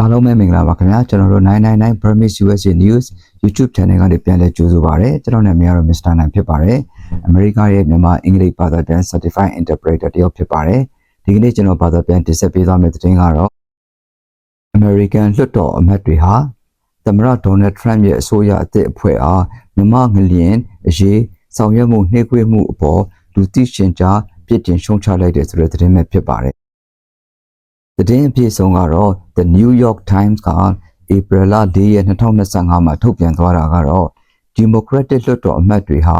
အားလုံးပဲမင်္ဂလာပါခင်ဗျာကျွန်တော်တို့999 Burmese USA News YouTube Channel ကနေပြန်လည်ကြိုဆိုပါရစေကျွန်တော်နာမည်ကတော့ Mr. Nan ဖြစ်ပါတယ်အမေရိကရဲ့မြန်မာအင်္ဂလိပ်ဘာသာပြန် Certified Interpreter တယောက်ဖြစ်ပါတယ်ဒီကနေ့ကျွန်တော်ဘာသာပြန်တင်ဆက်ပေးသွားမယ့်သတင်းကတော့ American လွှတ်တော်အမတ်တွေဟာသမ္မတ Donald Trump ရဲ့အစိုးရအသစ်အဖွဲ့အားမြန်မာငလျင်အရေးဆောင်ရွက်မှုနှိပ်ကွေးမှုအပေါ်လူသိရှင်ကြားပြစ်တင်ရှုံချလိုက်တဲ့ဆိုတဲ့သတင်းပဲဖြစ်ပါတယ် သတင်းအပြည့်အစုံကတော့ The New York Times ကဧပြီလ၄ရက်2025မှာထုတ်ပြန်သွားတာကတော့ Democratic လွှတ်တော်အမတ်တွေဟာ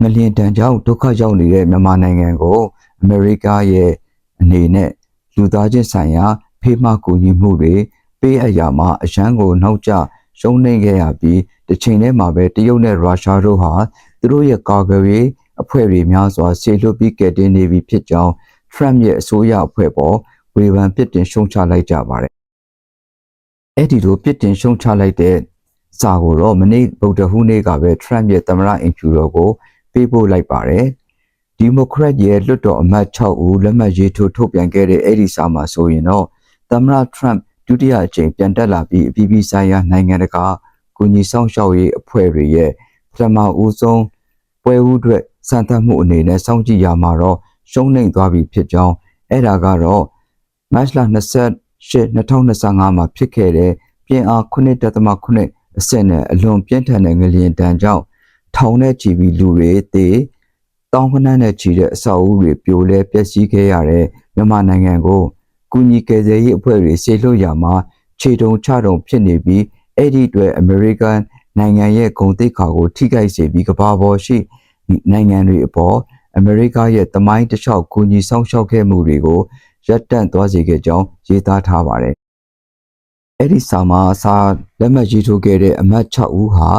ငလျင်တန်ကြောင့်ဒုက္ခရောက်နေတဲ့မြန်မာနိုင်ငံကို အမေရိကရဲ့အနေနဲ့လူသားချင်းဆိုင်ရာဖေးမကူညီမှုတွေပေးအပ်ရာမှာအရန်ကိုနောက်ကျရှုံးနိမ့်ခဲ့ရပြီးတစ်ချိန်တည်းမှာပဲတရုတ်နဲ့ရုရှားတို့ဟာသူတို့ရဲ့ကာကွယ်ရေးအဖွဲ့တွေများစွာဆေလွတ်ပြီးကယ်တင်နေပြီဖြစ်ကြောင်း Trump ရဲ့အစိုးရအဖွဲ့ပေါ်ဝေဖန်ပြစ်တင်ရှုံချလိုက်ကြပါတယ်။အဲ့ဒီလိုပြစ်တင်ရှုံချလိုက်တဲ့စာကိုတော့မနေ့ဗုဒ္ဓဟူးနေ့ကပဲ Trump ရဲ့သမ္မတအင်ဖြူတော်ကိုပေးပို့လိုက်ပါတယ်။ Democrat ရဲ့လွှတ်တော်အမတ်6ဦးလက်မှတ်ရေးထိုးထုတ်ပြန်ခဲ့တဲ့အဲ့ဒီစာမှာဆိုရင်တော့သမ္မတ Trump ဒုတိယအကြိမ်ပြန်တက်လာပြီးအပြည်ပြည်ဆိုင်ရာနိုင်ငံတကာကူညီဆောင်ရှောက်ရေးအဖွဲ့တွေရဲ့ပထမဦးဆုံးပွဲဦးအတွက်စံသတ်မှုအနေနဲ့စောင့်ကြည့်ရမှာတော့ ရှုံးနိမ့်သွားပြီဖြစ်ကြောင်းအဲ့ဒါကတော့မတ်လ28 2025မှာဖြစ်ခဲ့တဲ့ပြင်အား9.9အဆင့်နဲ့အလွန်ပြင်းထန်တဲ့ငလျင်တန်းကြောင့်ထောင်နဲ့ချီပြီးလူတွေသေတောင်းခဏနဲ့ချီတဲ့အဆောက်အဦတွေပြိုလဲပျက်စီးခဲ့ရတဲ့မြန်မာနိုင်ငံကိုကူညီကယ်ဆယ်ရေးအဖွဲ့တွေဆေလွတ်ရမှာခြေတုံချတုံဖြစ်နေပြီးအဲ့ဒီအတွက်အမေရိကန်နိုင်ငံရဲ့ဂုဏ်သိက္ခာကိုထိခိုက်စေပြီးကမ္ဘာပေါ်ရှိနိုင်ငံတွေအပေါ် အမေရိကရဲ့တမိုင်းတစ်လျှောက်ကူညီဆောင်ရှောက်ခဲ့မှုတွေကိုရပ်တန့်သွားစေခဲ့ကြောင်းရေးသားထားပါတယ်။အဲ့ဒီစာမှာစာလက်မှတ်ရေးထိုးခဲ့တဲ့အမတ်6ဦးဟာ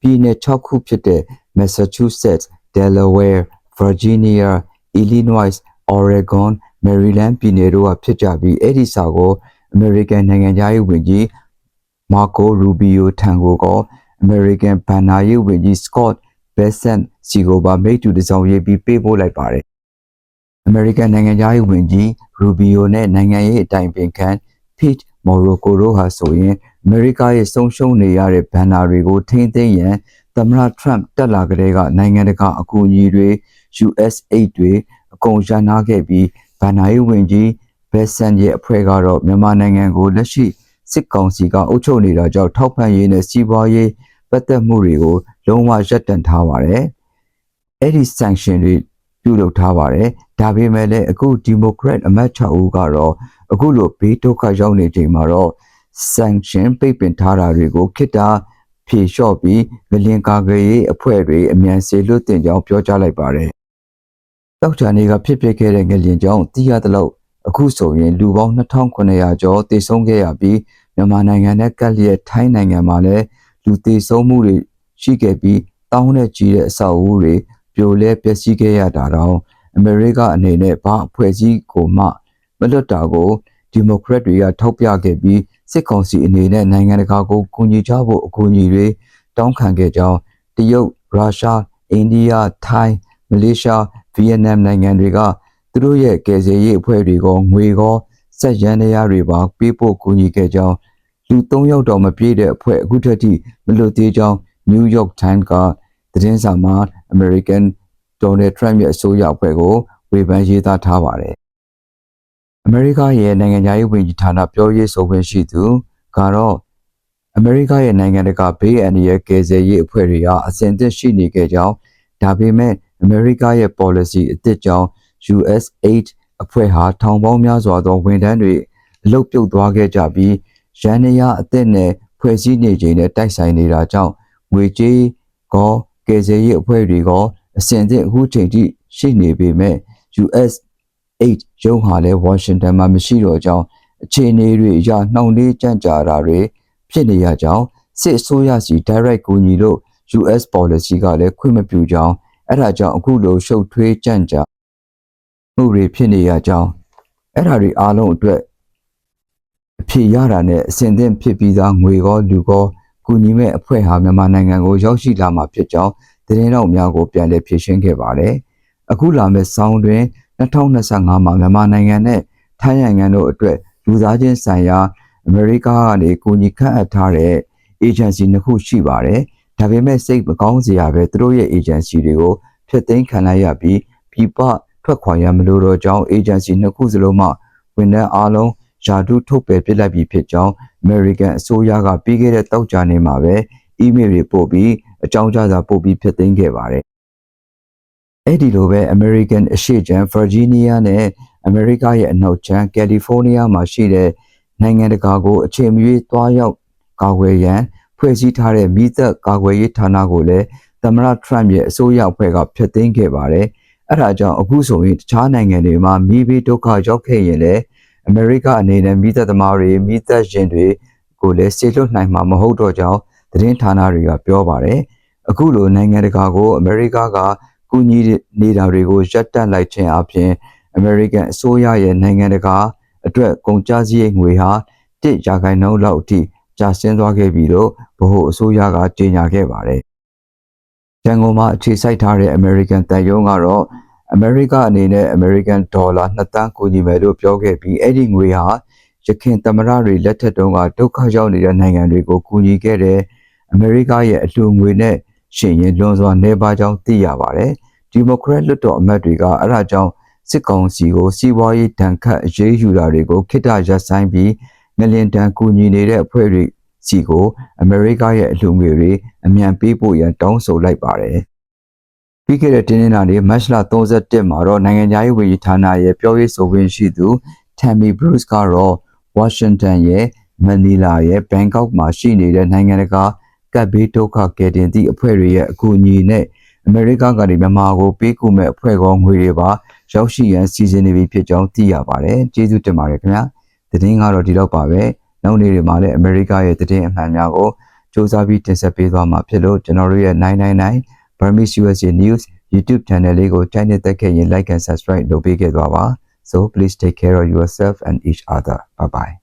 ပြည်နယ်6ခုဖြစ်တဲ့ Massachusetts, Delaware, Virginia, Illinois, Oregon, Maryland ပြည်နယ်တို့ကဖြစ်ကြပြီးအဲ့ဒီစာကို American နိုင်ငံသားရေးဝန်ကြီး Marco Rubio ထံကိုကော American ဘဏ္ဍာရေးဝန်ကြီး Scott Bessent စီကိုပါမိတ္တူတစောင်းရေးပြီးပေးပို့လိုက်ပါတယ်။ American နိုင်ငံသားရေးဝန်ကြီး Rubio နဲ့နိုင်ငံရေးအတိုင်ပင်ခံ Pete Morocco တို့ဟာဆိုရင်အမေရိကရဲ့ဆုံးရှုံးနေရတဲ့ဘဏ္ဍာတွေကိုထိန်းသိမ်းရန်သမ္မတ Trump တက်လာကြတဲ့ကနိုင်ငံတကာအကူအညီတွေ USAID တွေအကုန်ရန်နာခဲ့ပြီးဘဏ္ဍာရေးဝန်ကြီး Bessent ရဲ့အဖွဲ့ကတော့မြန်မာနိုင်ငံကိုလက်ရှိစစ်ကောင်စီကအုပ်ချုပ်နေတာကြောင့်ထောက်ပံ့ရေးနဲ့စီးပွားရေးပတ်သက်မှုတွေကို လုံးဝရပ်တန့်ထားပါတယ်။အဲ့ဒီ sanction တွေပြုလုပ်ထားပါတယ်။ဒါပေမဲ့လည်းအခု Democrat အမတ်6ဦးကတော့အခုလိုဘေးဒုက္ခရောက်နေချိန်မှာတော့ sanction ပိတ်ပင်ထားတာတွေကိုခိတ္တဖြေလျှော့ပြီးငလင်ကာကွယ်ရေးအဖွဲ့တွေအမြန်စေလွတ်တင်ကြောင်းပြောကြားလိုက်ပါတယ်။တောက်ချာနေကဖြစ်ပျက်ခဲ့တဲ့ငလင်ကြောင့်သိရသလောက်အခုဆိုရင်လူပေါင်း2900ကျော်သေဆုံးခဲ့ရပြီးမြန်မာနိုင်ငံနဲ့ကပ်လျက်ထိုင်းနိုင်ငံမှာလည်းလူသေဆုံးမှုတွေ ရှိခဲ့ပြီးတောင်းနဲ့ကြီးတဲ့အဆောက်အဦတွေပြိုလဲပျက်စီးခဲ့ရတာတောင်အမေရိကအနေနဲ့ဘာအဖွဲ့အစည်းကိုမှမလွတ်တာကိုဒီမိုကရက်တွေကထောက်ပြခဲ့ပြီးစစ်ကောင်စီအနေနဲ့နိုင်ငံတကာကိုကူညီကြဖို့အကူအညီတွေတောင်းခံခဲ့ကြောင်းတရုတ်ရုရှားအိန္ဒိယထိုင်းမလေးရှားဗီယက်နမ်နိုင်ငံတွေကသူတို့ရဲ့ကယ်ဆယ်ရေးအဖွဲ့တွေကငွေကောစက်ရန်တရားတွေပါပေးပို့ကူညီခဲ့ကြောင်းလူ၃ယောက်တော့မပြည့်တဲ့အဖွဲ့အခုထက်ထိမလွတ်သေးကြောင်း New York Times ကသတင်းစာမှာ American Donald Trump ရဲ့အစိုးရအဖွဲ့ကိုဝေဖန်ရေးသားထားပါတယ်။အမေရိကရဲ့နိုင်ငံခြားရေးဝန်ကြီးဌာနပြောရေးဆိုခွင့်ရှိသူကတော့အမေရိကရဲ့နိုင်ငံတကာဘေးအန္တရာယ်ကယ်ဆယ်ရေးအဖွဲ့တွေဟာအစဉ်အသင့်ရှိနေခဲ့ကြောင်းဒါပေမဲ့အမေရိကရဲ့ policy အသစ်ကြောင့် USAID အဖွဲ့ဟာထောင်ပေါင်းများစွာသောဝန်ထမ်းတွေအလုပ်ပြုတ်သွားခဲ့ကြပြီးရန်နေရအသစ်နဲ့ဖွဲ့စည်းနေချိန်နဲ့တိုက်ဆိုင်နေတာကြောင့် ငွေကြေးကောကယ်ဆယ်ရေးအဖွဲ့တွေကောအစဉ်အသင့်အခုချိန်ထိရှိနေပေမဲ့ US 8ရုံးဟာလည်းဝါရှင်တန်မှာမရှိတော့ကြောင်းအခြေအနေတွေအရနှောင့်နှေးကြန့်ကြာတာတွေဖြစ်နေရကြောင်းစစ်အစိုးရစီ direct ကူညီလို့ US policy ကလည်းခွင့်မပြုကြောင်းအဲ့ဒါကြောင့်အခုလိုရှုပ်ထွေးကြန့်ကြာမှုတွေဖြစ်နေရကြောင်းအဲ့ဒါတွေအားလုံးအတွက်အဖြေရတာနဲ့အစဉ်သင့်ဖြစ်ပြီးသားငွေကောလူကော ကူညီမဲ့အဖွဲ့ဟာမြန်မာနိုင်ငံကိုရောက်ရှိလာမှာဖြစ်ကြောင်းသတင်းတော်များကိုပြန်လည်ဖြည့်ရှင်းခဲ့ပါတယ်အခုလာမယ့်ဆောင်းတွင်2025မှာမြန်မာနိုင်ငံနဲ့ထိုင်းနိုင်ငံတို့အတွက်လူသားချင်းဆိုင်ရာအမေရိကကနေကူညီခန့်အပ်ထားတဲ့ agency နှစ်ခုရှိပါတယ်။ဒါပေမဲ့စိတ်မကောင်းစရာပဲသူတို့ရဲ့ agency တွေကိုဖျက်သိမ်းခံလိုက်ရပြီးပြပထွက်ခွာရမလို့တော့ကြောင်း agency နှစ်ခုစလုံးမှဝန်ထမ်းအားလုံး ယာတုထုတ်ပယ်ပစ်လိုက်ပြီးဖြစ်ကြောင်း American အစိုးရကပြီးခဲ့တဲ့တောက်ကြနေမှာပဲ email တွေပို့ပြီးအကြောင်းကြားစာပို့ပြီးဖျက်သိမ်းခဲ့ပါတယ်။အဲ့ဒီလိုပဲ American အရှေ့ကျန် Virginia နဲ့ America ရဲ့အနောက်ကျန် California မှာရှိတဲ့နိုင်ငံတကာကိုအချိန်မရွေးသွားရောက်ကာကွယ်ရန်ဖွဲ့စည်းထားတဲ့မိသက်ကာကွယ်ရေးဌာနကိုလည်းသမ္မတ Trump ရဲ့အစိုးရအဖွဲ့ကဖျက်သိမ်းခဲ့ပါတယ်။အဲ့ဒါကြောင့်အခုဆိုရင်တခြားနိုင်ငံတွေမှာမိဘဒုက္ခရောက်ခဲ့ရင်လည်း အမေရိကအနေနဲ့မိသက်သမားတွေမိသက်ရှင်တွေကိုလည်းဆေလွတ်နိုင်မှာမဟုတ်တော့ကြောင်းသတင်းဌာနတွေကပြောပါတယ်။အခုလိုနိုင်ငံတကာကိုအမေရိကကကူညီနေတာတွေကိုရပ်တန့်လိုက်ခြင်းအပြင် American အစိုးရရဲ့နိုင်ငံတကာအတွက်ကုန်ကျစရိတ်ငွေဟာတစ်ရာခိုင်နှုန်းလောက်အထိကျဆင်းသွားခဲ့ပြီလို့ဗဟိုအစိုးရကကြေညာခဲ့ပါတယ်။ရန်ကုန်မှာအခြေစိုက်ထားတဲ့ American တန်ယုံကတော့ America အနေနဲ့ American Dollar 2တန်းကူညီမယ်လို့ပြောခဲ့ပြီးအဲ့ဒီငွေဟာရခင်သမရတွေလက်ထက်တုန်းကဒုက္ခရောက်နေတဲ့နိုင်ငံတွေကိုကူညီခဲ့တဲ့ America ရဲ့အလှူငွေနဲ့ရှင်ရင်လွန်စွာနေပါကြောင်းသိရပါတယ်။ဒီမိုကရက်လွှတ်တော်အမတ်တွေကအဲ့ဒါကြောင့်စစ်ကောင်စီကိုစီးပွားရေးတန်ခတ်အရေးယူတာတွေကိုခိတ္တရပ်ဆိုင်ပြီးငလင်တန်ကူညီနေတဲ့အဖွဲ့တွေစီကိုအမေရိကရဲ့အလှူငွေတွေအမြန်ပေးဖို့ရန်တောင်းဆိုလိုက်ပါတယ်။ ပြီးခဲ့တဲ့တင်းနေလာနေ့မတ်လ31မှာတော့နိုင်ငံသားရေးဝန်ကြီးဌာနရဲ့ပြောရေးဆိုခွင့်ရှိသူ Tammy Bruce ကတော့ Washington ရဲ့ Manila ရဲ့ Bangkok မှာရှိနေတဲ့နိုင်ငံတကာကပ်ဘေးဒုက္ခကယ်တင်သည့်အဖွဲ့တွေရဲ့အကူအညီနဲ့အမေရိကကနေမြန်မာကိုပေးကူမဲ့အဖွဲ့ကောငွေတွေပါရောက်ရှိရန်စီစဉ်နေပြီဖြစ်ကြောင်းသိရပါတယ်။ကျေးဇူးတင်ပါတယ်ခင်ဗျာ။သတင်းကတော့ဒီတော့ပါပဲ။နောက်နေ့တွေမှာလည်းအမေရိကရဲ့သတင်းအမှန်များကိုစ조사ပြီးတင်ဆက်ပေးသွားမှာဖြစ်လို့ကျွန်တော်တို့ရဲ့999 Burmese USA News YouTube channel လေးကို channel တက်ခဲ့ရင် like and subscribe လုပ်ပေးခဲ့သွားပါ။ So please take care of yourself and each other. Bye bye.